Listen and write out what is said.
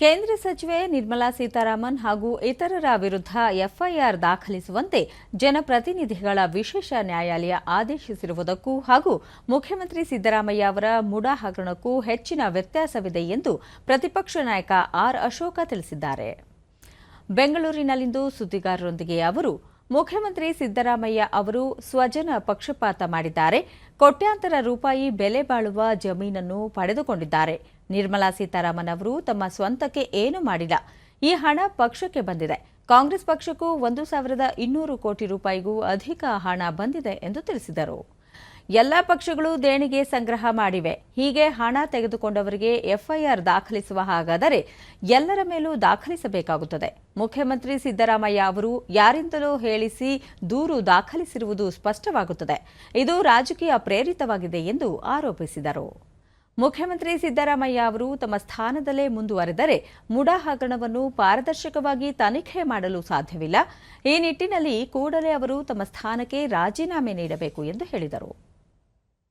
ಕೇಂದ್ರ ಸಚಿವೆ ನಿರ್ಮಲಾ ಸೀತಾರಾಮನ್ ಹಾಗೂ ಇತರರ ವಿರುದ್ಧ ಎಫ್ಐಆರ್ ದಾಖಲಿಸುವಂತೆ ಜನಪ್ರತಿನಿಧಿಗಳ ವಿಶೇಷ ನ್ಯಾಯಾಲಯ ಆದೇಶಿಸಿರುವುದಕ್ಕೂ ಹಾಗೂ ಮುಖ್ಯಮಂತ್ರಿ ಸಿದ್ದರಾಮಯ್ಯ ಅವರ ಮುಡಾ ಹಗರಣಕ್ಕೂ ಹೆಚ್ಚಿನ ವ್ಯತ್ಯಾಸವಿದೆ ಎಂದು ಪ್ರತಿಪಕ್ಷ ನಾಯಕ ಆರ್ ಅಶೋಕ ತಿಳಿಸಿದ್ದಾರೆ. ಬೆಂಗಳೂರಿನಲ್ಲಿಂದು ಸುದ್ದಿಗಾರರೊಂದಿಗೆ ಅವರು ಮುಖ್ಯಮಂತ್ರಿ ಸಿದ್ದರಾಮಯ್ಯ ಅವರು ಸ್ವಜನ ಪಕ್ಷಪಾತ ಮಾಡಿದ್ದಾರೆ. ಕೋಟ್ಯಾಂತರ ರೂಪಾಯಿ ಬೆಲೆ ಬಾಳುವ ಜಮೀನನ್ನು ಪಡೆದುಕೊಂಡಿದ್ದಾರೆ. ನಿರ್ಮಲಾ ಸೀತಾರಾಮನ್ ಅವರು ತಮ್ಮ ಸ್ವಂತಕ್ಕೆ ಏನು ಮಾಡಿಲ್ಲ. ಈ ಹಣ ಪಕ್ಷಕ್ಕೆ ಬಂದಿದೆ. ಕಾಂಗ್ರೆಸ್ ಪಕ್ಷಕ್ಕೂ ಒಂದು ಸಾವಿರದ ಇನ್ನೂರು ಕೋಟಿ ರೂಪಾಯಿಗೂ ಅಧಿಕ ಹಣ ಬಂದಿದೆ ಎಂದು ತಿಳಿಸಿದರು. ಎಲ್ಲ ಪಕ್ಷಗಳು ದೇಣಿಗೆ ಸಂಗ್ರಹ ಮಾಡಿವೆ. ಹೀಗೆ ಹಣ ತೆಗೆದುಕೊಂಡವರಿಗೆ ಎಫ್ಐಆರ್ ದಾಖಲಿಸುವ ಹಾಗಾದರೆ ಎಲ್ಲರ ಮೇಲೂ ದಾಖಲಿಸಬೇಕಾಗುತ್ತದೆ. ಮುಖ್ಯಮಂತ್ರಿ ಸಿದ್ದರಾಮಯ್ಯ ಅವರು ಯಾರಿಂದಲೋ ಹೇಳಿಸಿ ದೂರು ದಾಖಲಿಸಿರುವುದು ಸ್ಪಷ್ಟವಾಗುತ್ತದೆ. ಇದು ರಾಜಕೀಯ ಪ್ರೇರಿತವಾಗಿದೆ ಎಂದು ಆರೋಪಿಸಿದರು. ಮುಖ್ಯಮಂತ್ರಿ ಸಿದ್ದರಾಮಯ್ಯ ಅವರು ತಮ್ಮ ಸ್ಥಾನದಲ್ಲೇ ಮುಂದುವರೆದರೆ ಮುಡಾ ಹಗರಣವನ್ನು ಪಾರದರ್ಶಕವಾಗಿ ತನಿಖೆ ಮಾಡಲು ಸಾಧ್ಯವಿಲ್ಲ. ಈ ನಿಟ್ಟಿನಲ್ಲಿ ಕೂಡಲೇ ಅವರು ತಮ್ಮ ಸ್ಥಾನಕ್ಕೆ ರಾಜೀನಾಮೆ ನೀಡಬೇಕು ಎಂದು ಹೇಳಿದರು.